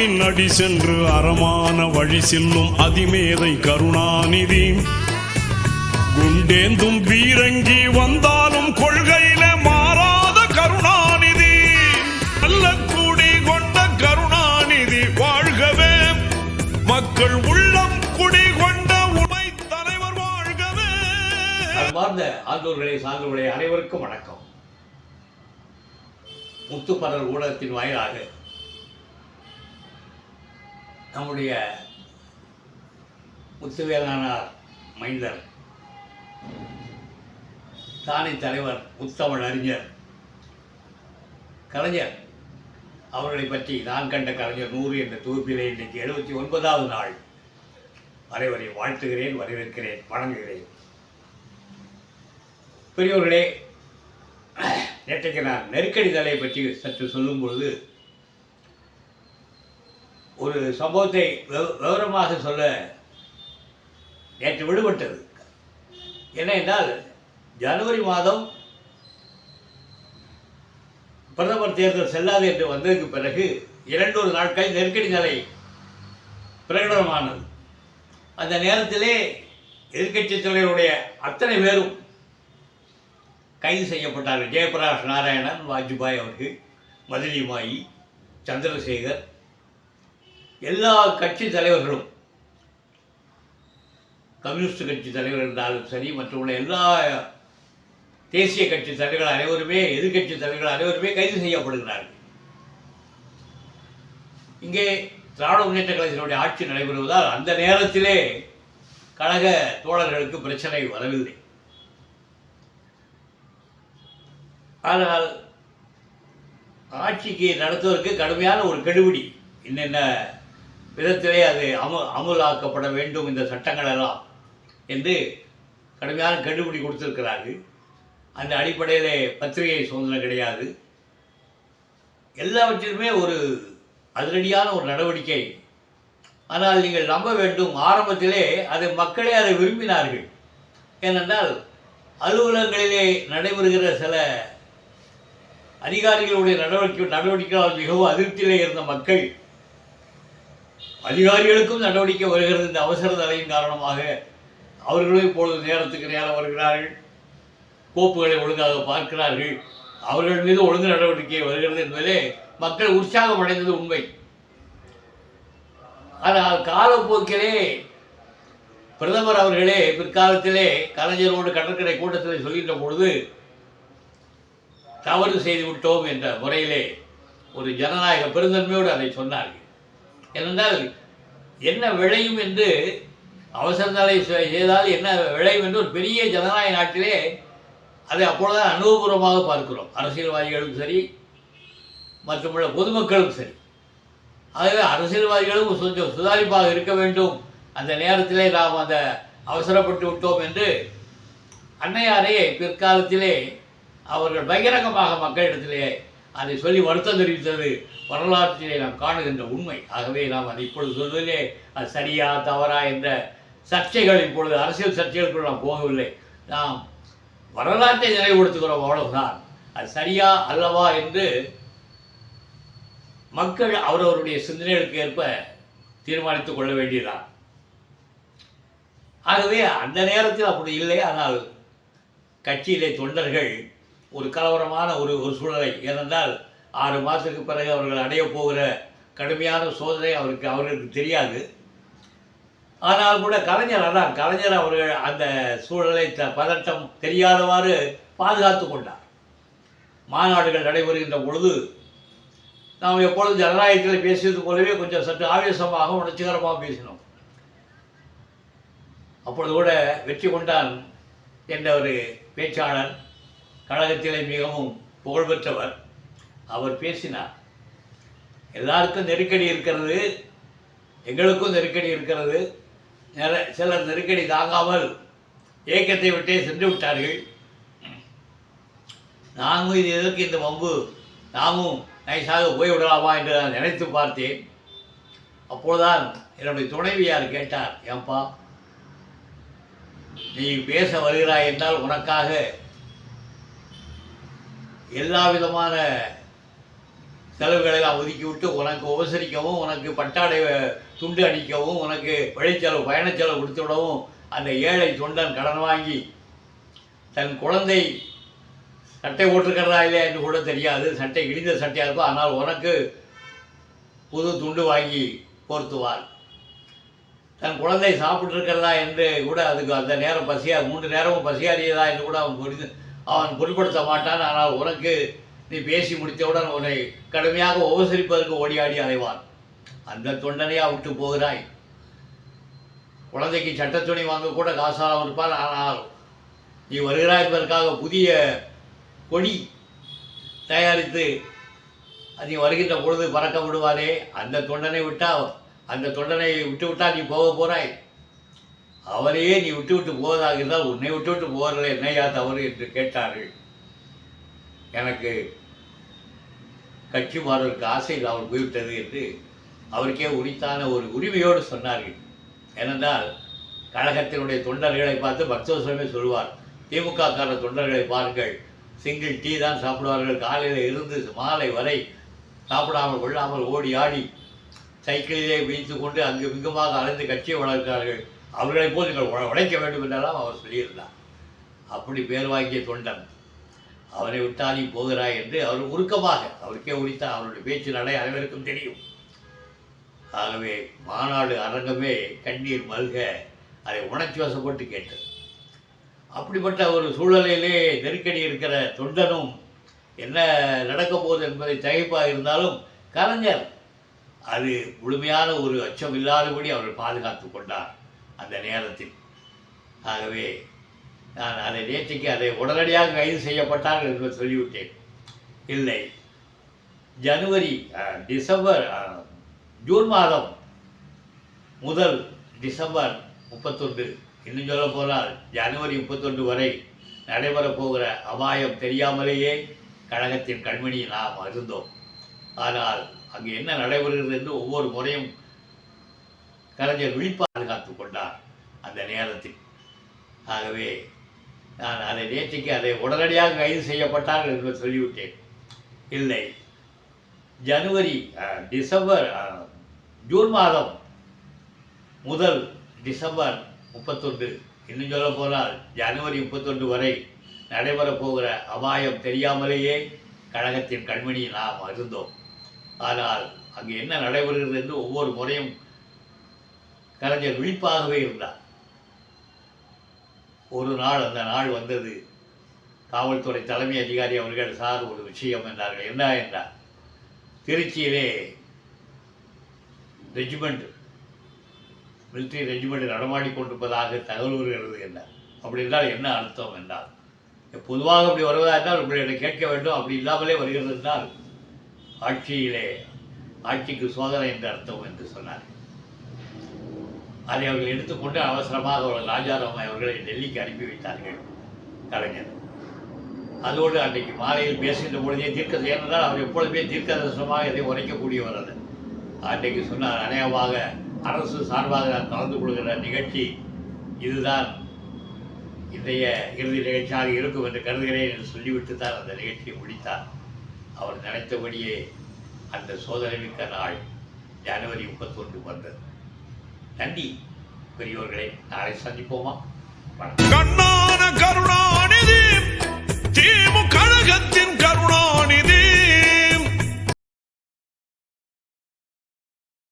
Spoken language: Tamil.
பின்னடி சென்று அறமான வழி செல்லும் அதிமேதை கருணாநிதி. குண்டேந்தும் பீரங்கி வந்தாலும் கொள்கையில மாறாத கருணாநிதி. நல்ல கூடி கொண்ட கருணாநிதி வாழ்கவே. மக்கள் உள்ளம் குடி கொண்ட உண்மை தலைவர் வாழ்கவே. அன்பார்ந்த ஆண்டோர்களே சான்றோர்களே அனைவருக்கும் வணக்கம். முத்துப்படல் ஊடகத்தின் வாயிலாக நம்முடைய முத்துவேலானார் மைந்தர் தானே தலைவர் முத்தமிழ் அறிஞர் கலைஞர். அவர்களை பற்றி நான் கண்ட கலைஞர் நூறு என்ற தொகுப்பிலே இன்றைக்கு எழுபத்தி ஒன்பதாவது நாள். வரைவரை வாழ்த்துகிறேன் வரவேற்கிறேன் வணங்குகிறேன். பெரியோர்களே நேற்றைக்கு நான் நெருக்கடி தலை பற்றி சற்று சொல்லும் பொழுது ஒரு சம்பவத்தை விவரமாக சொல்ல நேற்று விடுபட்டது. என்ன என்றால் ஜனவரி மாதம் பிரதமர் தேர்தல் செல்லாது என்று வந்ததுக்கு பிறகு இரண்டொரு நாட்கள் நெருக்கடி நிலை பிரகடனமானது. அந்த நேரத்திலே எதிர்கட்சி தலைவருடைய அத்தனை பேரும் கைது செய்யப்பட்டார்கள். ஜெயபிரகாஷ் நாராயணன் வாஜ்பாய் அவர்கள் மதுரிமாயி சந்திரசேகர் எல்லா கட்சி தலைவர்களும் கம்யூனிஸ்ட் கட்சி தலைவர் இருந்தாலும் சரி மற்றுள்ள எல்லா தேசிய கட்சி தலைவர்கள் அனைவருமே எதிர்கட்சி தலைவர்கள் அனைவருமே கைது செய்யப்படுகிறார்கள். இங்கே திராவிட முன்னேற்ற கழகத்தினுடைய ஆட்சி நடைபெறுவதால் அந்த நேரத்திலே கழக தோழர்களுக்கு பிரச்சனை வரவில்லை. ஆனால் ஆட்சிக்கு நடத்துவதற்கு கடுமையான ஒரு கெடுபிடி என்னென்ன விதத்திலே அது அமு அமுலாக்கப்பட வேண்டும் இந்த சட்டங்கள் எல்லாம் என்று கடுமையான கண்டுபிடி கொடுத்திருக்கிறார்கள். அந்த அடிப்படையிலே பத்திரிகை சுதந்திரம் கிடையாது. எல்லாவற்றிலுமே ஒரு அதிரடியான ஒரு நடவடிக்கை. ஆனால் நீங்கள் நம்ப வேண்டும் ஆரம்பத்திலே அதை மக்களே அதை விரும்பினார்கள். ஏனென்றால் அலுவலகங்களிலே நடைபெறுகிற சில அதிகாரிகளுடைய நடவடிக்கை நடவடிக்கைகளால் மிகவும் அதிருப்தியிலே இருந்த மக்கள் அதிகாரிகளுக்கும் நடவடிக்கை வருகிறது. இந்த அவசர தலையின் காரணமாக அவர்களும் இப்பொழுது நேரத்துக்கு நேரம் வருகிறார்கள். கோப்புகளை ஒழுங்காக பார்க்கிறார்கள். அவர்கள் மீது ஒழுங்கு நடவடிக்கை வருகிறது என்பதே மக்கள் உற்சாகம் அடைந்தது உண்மை. ஆனால் காலப்போக்கிலே பிரதமர் அவர்களே பிற்காலத்திலே கலைஞரோடு கடற்கரை கூட்டத்தில் சொல்கின்ற பொழுது தவறு செய்து விட்டோம் என்ற முறையிலே ஒரு ஜனநாயக பெருந்தன்மையோடு அதை சொன்னார்கள். ஏனென்றால் என்ன விளையும் என்று அவசர செய்தால் என்ன விளையும் என்று ஒரு பெரிய ஜனநாயக நாட்டிலே அதை அப்பொழுதுதான் அனுபவபூர்வமாக பார்க்கிறோம். அரசியல்வாதிகளும் சரி மற்றுமுள்ள பொதுமக்களும் சரி. ஆகவே அரசியல்வாதிகளும் கொஞ்சம் சுதாரிப்பாக இருக்க வேண்டும். அந்த நேரத்திலே நாம் அந்த அவசரப்பட்டு விட்டோம் என்று அன்னையாரே பிற்காலத்திலே அவர்கள் பகிரங்கமாக மக்களிடத்திலே அதை சொல்லி வருத்தம் தெரிவித்தது வரலாற்றிலே நாம் காணுகின்ற உண்மை. ஆகவே நாம் அதை இப்பொழுது சொல்வதிலே அது சரியா தவறா என்ற சர்ச்சைகள் இப்பொழுது அரசியல் சர்ச்சைகளுக்குள் நாம் போகவில்லை. நாம் வரலாற்றை நினைவுபடுத்துகிறோம் அவ்வளவுதான். அது சரியா அல்லவா என்று மக்கள் அவரவருடைய சிந்தனைகளுக்கு ஏற்ப தீர்மானித்துக் கொள்ள வேண்டியதான் ஆகவே அந்த நேரத்தில் அப்படி இல்லை. ஆனால் கட்சியிலே தொண்டர்கள் ஒரு கலவரமான ஒரு ஒரு சூழலை ஏனென்றால் ஆறு மாதத்துக்கு பிறகு அவர்கள் அடைய போகிற கடுமையான சோதனை அவருக்கு அவர்களுக்கு தெரியாது. ஆனால் கூட கலைஞர் அதான் கலைஞர் அவர்கள் அந்த சூழலை த பதட்டம் தெரியாதவாறு பாதுகாத்து கொண்டார். மாநாடுகள் நடைபெறுகின்ற பொழுது நாம் எப்பொழுது ஜனநாயகத்தில் பேசியது போலவே கொஞ்சம் சற்று ஆவேசமாக உணர்ச்சிகரமாக பேசினோம். அப்பொழுது கூட வெற்றி கொண்டான் என்ற ஒரு பேச்சாளர் கழகத்திலே மிகவும் புகழ்பெற்றவர். அவர் பேசினார் எல்லாருக்கும் நெருக்கடி இருக்கிறது எங்களுக்கும் நெருக்கடி இருக்கிறது. நிற- சிலர் நெருக்கடி தாங்காமல் இயக்கத்தை விட்டே சென்று விட்டார்கள். நாமும் இது எதற்கு இந்த வம்பு? நாமும் நைஸாக போய்விடலாமா என்று நான் நினைத்து பார்த்தேன். அப்போதுதான் என்னுடைய துணைவியார் கேட்டார் ஏன்பா நீ பேச வருகிறாய் என்றால் உனக்காக எல்லா விதமான செலவுகளெல்லாம் ஒதுக்கி விட்டு உனக்கு உபசரிக்கவும் உனக்கு பட்டாடை துண்டு அடிக்கவும் உனக்கு வழிச்செலவு பயணச்செலவு கொடுத்து விடவும் அந்த ஏழை தொண்டன் கடன் வாங்கி தன் குழந்தை சட்டை போட்டிருக்கிறதா இல்லையா என்று கூட தெரியாது. சட்டை இடிந்த சட்டையாக இருக்கும். ஆனால் உனக்கு புது துண்டு வாங்கி போர்த்துவார் தன் குழந்தை சாப்பிட்ருக்கிறதா என்று கூட அதுக்கு அந்த நேரம் பசியா மூன்று நேரமும் பசியாரியதா என்று கூட அவன் புரிந்து அவன் பொருட்படுத்த மாட்டான். ஆனால் உனக்கு நீ பேசி முடித்தவுடன் உன்னை கடுமையாக உபசரிப்பதற்கு ஓடியாடி அலைவான். அந்த தொண்டனையா விட்டு போகிறாய். குழந்தைக்கு சட்ட துணி வாங்க கூட காசாக இருப்பான். ஆனால் நீ வருகிறாய் என்பதற்காக புதிய கொடி தயாரித்து நீ வருகின்ற பொழுது பறக்க விடுவாரே அந்த தொண்டனை விட்டால் அந்த தொண்டனை விட்டு விட்டால் நீ போக போகிறாய் அவரையே நீ விட்டு விட்டு போவதாக இருந்தால் உன்னை விட்டு விட்டு போகிறதில்ல என்னையா தவறு என்று கேட்டார்கள். எனக்கு கட்சி மாறுவதற்கு ஆசை அவர் போய்விட்டது என்று அவருக்கே உரித்தான ஒரு உரிமையோடு சொன்னார்கள். ஏனென்றால் கழகத்தினுடைய தொண்டர்களை பார்த்து பக்தோசமே சொல்வார் திமுக கார தொண்டர்களை பாருங்கள் சிங்கிள் டீ தான் சாப்பிடுவார்கள் காலையில் இருந்து மாலை வரை சாப்பிடாமல் கொள்ளாமல் ஓடி ஆடி சைக்கிளிலே வீழ்த்து கொண்டு அங்கு மிகுமாக அலைந்து கட்சியை வளர்க்கிறார்கள் அவர்களை போல் நீங்கள் உழைக்க வேண்டும் என்றெல்லாம் அவர் சொல்லியிருந்தார். அப்படி பேர் வாங்கிய தொண்டன் அவனை விட்டால் நீ போகிறாய் என்று அவர் உருக்கமாக அவருக்கே உரித்த அவருடைய பேச்சு நடை அனைவருக்கும் தெரியும். ஆகவே மாநாடு அரங்கமே கண்ணீர் மல்க அதை உணர்ச்சி வசப்பட்டு கேட்டது. அப்படிப்பட்ட ஒரு சூழலிலே நெருக்கடி இருக்கிற தொண்டனும் என்ன நடக்க போகுது என்பதை தகைப்பாக இருந்தாலும் கலைஞர் அது முழுமையான ஒரு அச்சம் இல்லாதபடி அவர்கள் பாதுகாத்து கொண்டார். அந்த நேரத்தில். ஆகவே நான் அதை நேற்றைக்கு அதை உடனடியாக கைது செய்யப்பட்டார்கள் என்று சொல்லிவிட்டேன். இல்லை. ஜனவரி டிசம்பர் ஜூன் மாதம் முதல் டிசம்பர் முப்பத்தொன்று இன்னும் சொல்ல போனால் ஜனவரி முப்பத்தொன்று வரை நடைபெறப்போகிற அபாயம் தெரியாமலேயே கழகத்தின் கண்மணியில் நாம் இருந்தோம். ஆனால் அங்கு என்ன நடைபெறுகிறது என்று ஒவ்வொரு முறையும் கலைஞர் விழிப்பு பாதுகாத்து கொண்டார் அந்த நேரத்தில். ஆகவே நான் அதை நேற்றைக்கு அதை உடனடியாக கைது செய்யப்பட்டார்கள் என்று சொல்லிவிட்டேன். இல்லை. ஜனவரி டிசம்பர் ஜூன் மாதம் முதல் டிசம்பர் முப்பத்தொன்று இன்னும் சொல்ல போனால் ஜனவரி முப்பத்தொன்று வரை நடைபெறப் போகிற அபாயம் தெரியாமலேயே கழகத்தின் கண்மணி நாம் இருந்தோம் ஆனால் அங்கு என்ன நடைபெறுகிறது என்று ஒவ்வொரு முறையும் கலைஞர் விழிப்பாகவே இருந்தார். ஒரு நாள் அந்த நாள் வந்தது. காவல்துறை தலைமை அதிகாரி அவர்கள் சார் ஒரு விஷயம் என்றார்கள். என்ன? என்றார். திருச்சியிலே ரெஜிமெண்ட் மிலிட்ரி ரெஜிமெண்ட் நடமாடிக்கொண்டிருப்பதாக தகவல் வருகிறது என்றார். அப்படி என்றால் என்ன அர்த்தம் என்றால் பொதுவாக அப்படி வருவதாக இருந்தால் உங்களிடம் கேட்க வேண்டும். அப்படி இல்லாமலே வருகிறது என்றால் ஆட்சியிலே ஆட்சிக்கு சோதனை என்று அர்த்தம் என்று சொன்னார் அதை அவர்கள் எடுத்துக்கொண்டு அவசரமாக அவர்கள் ராஜாராம் அவர்களை டெல்லிக்கு அனுப்பி வைத்தார்கள் கலைஞர். அதோடு அன்றைக்கு மாலையில் பேசுகின்ற பொழுதே தீர்க்க ஏனென்றால் அவர் எப்பொழுதுமே தீர்க்கதரிசனமாக இதை உரைக்கக்கூடியவர் அது அன்றைக்கு சொன்னார் அநேகமாக அரசு சார்பாக நான் கலந்து கொள்கிற நிகழ்ச்சி இதுதான். இன்றைய இறுதி நிகழ்ச்சியாக இருக்கும் என்று கருதுகிறேன் என்று சொல்லிவிட்டு தான் அந்த நிகழ்ச்சியை முடித்தார். அவர் நினைத்தபடியே அந்த சோதனை மிக்க நாள் ஜனவரி முப்பத்தொன்று வந்தது. நன்றி பெரியோர்களே நாளை சந்திப்போமா? கண்ணான கருணாநிதி திமுக கழகத்தின் கருணா